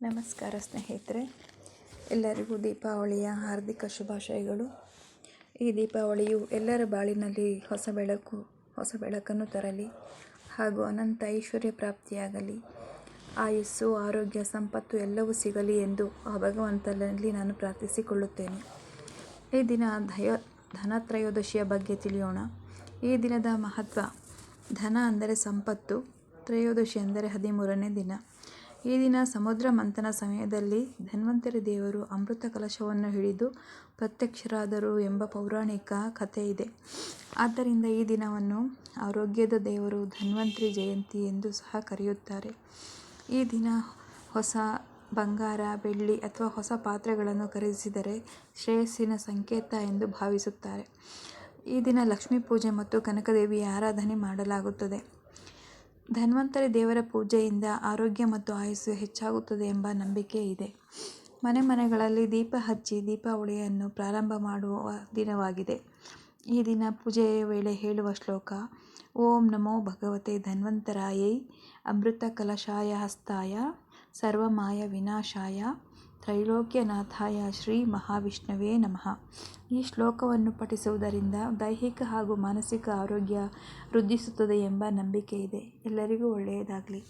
ನಮಸ್ಕಾರ ಸ್ನೇಹಿತರೆ, ಎಲ್ಲರಿಗೂ ದೀಪಾವಳಿಯ ಹಾರ್ದಿಕ ಶುಭಾಶಯಗಳು. ಈ ದೀಪಾವಳಿಯು ಎಲ್ಲರ ಬಾಳಿನಲ್ಲಿ ಹೊಸ ಬೆಳಕು, ಹೊಸ ಬೆಳಕನ್ನು ತರಲಿ ಹಾಗೂ ಅನಂತ ಐಶ್ವರ್ಯ ಪ್ರಾಪ್ತಿಯಾಗಲಿ. ಆಯುಸ್ಸು, ಆರೋಗ್ಯ, ಸಂಪತ್ತು ಎಲ್ಲವೂ ಸಿಗಲಿ ಎಂದು ಆ ಭಗವಂತನಲ್ಲಿ ನಾನು ಪ್ರಾರ್ಥಿಸಿಕೊಳ್ಳುತ್ತೇನೆ. ಈ ದಿನ ದಯ ಧನತ್ರಯೋದಶಿಯ ಬಗ್ಗೆ ತಿಳಿಯೋಣ. ಈ ದಿನದ ಮಹತ್ವ, ಧನ ಅಂದರೆ ಸಂಪತ್ತು, ತ್ರಯೋದಶಿ ಅಂದರೆ ಹದಿಮೂರನೇ ದಿನ. ಈ ದಿನ ಸಮುದ್ರ ಮಂಥನ ಸಮಯದಲ್ಲಿ ಧನ್ವಂತರಿ ದೇವರು ಅಮೃತ ಕಲಶವನ್ನು ಹಿಡಿದು ಪ್ರತ್ಯಕ್ಷರಾದರು ಎಂಬ ಪೌರಾಣಿಕ ಕಥೆ ಇದೆ. ಆದ್ದರಿಂದ ಈ ದಿನವನ್ನು ಆರೋಗ್ಯದ ದೇವರು ಧನ್ವಂತರಿ ಜಯಂತಿ ಎಂದು ಸಹ ಕರೆಯುತ್ತಾರೆ. ಈ ದಿನ ಹೊಸ ಬಂಗಾರ, ಬೆಳ್ಳಿ ಅಥವಾ ಹೊಸ ಪಾತ್ರೆಗಳನ್ನು ಖರೀದಿಸಿದರೆ ಶ್ರೇಯಸ್ಸಿನ ಸಂಕೇತ ಎಂದು ಭಾವಿಸುತ್ತಾರೆ. ಈ ದಿನ ಲಕ್ಷ್ಮೀ ಪೂಜೆ ಮತ್ತು ಕನಕದೇವಿಯ ಆರಾಧನೆ ಮಾಡಲಾಗುತ್ತದೆ. ಧನ್ವಂತರಿ ದೇವರ ಪೂಜೆಯಿಂದ ಆರೋಗ್ಯ ಮತ್ತು ಆಯುಸ್ಸು ಹೆಚ್ಚಾಗುತ್ತದೆ ಎಂಬ ನಂಬಿಕೆ ಇದೆ. ಮನೆ ಮನೆಗಳಲ್ಲಿ ದೀಪ ಹಚ್ಚಿ ದೀಪಾವಳಿಯನ್ನು ಪ್ರಾರಂಭ ಮಾಡುವ ದಿನವಾಗಿದೆ. ಈ ದಿನ ಪೂಜೆಯ ವೇಳೆ ಹೇಳುವ ಶ್ಲೋಕ, ಓಂ ನಮೋ ಭಗವತೆ ಧನ್ವಂತರಾಯೈ ಅಮೃತ ಕಲಶಾಯ ಹಸ್ತಾಯ, ಸರ್ವಮಾಯ ವಿನಾಶಾಯ ತ್ರೈಲೋಕ್ಯನಾಥಾಯ ಶ್ರೀ ಮಹಾವಿಷ್ಣುವೇ ನಮಃ. ಈ ಶ್ಲೋಕವನ್ನು ಪಠಿಸುವುದರಿಂದ ದೈಹಿಕ ಹಾಗೂ ಮಾನಸಿಕ ಆರೋಗ್ಯ ವೃದ್ಧಿಸುತ್ತದೆ ಎಂಬ ನಂಬಿಕೆ ಇದೆ ಎಲ್ಲರಿಗೂ ಒಳ್ಳೆಯದಾಗಲಿ.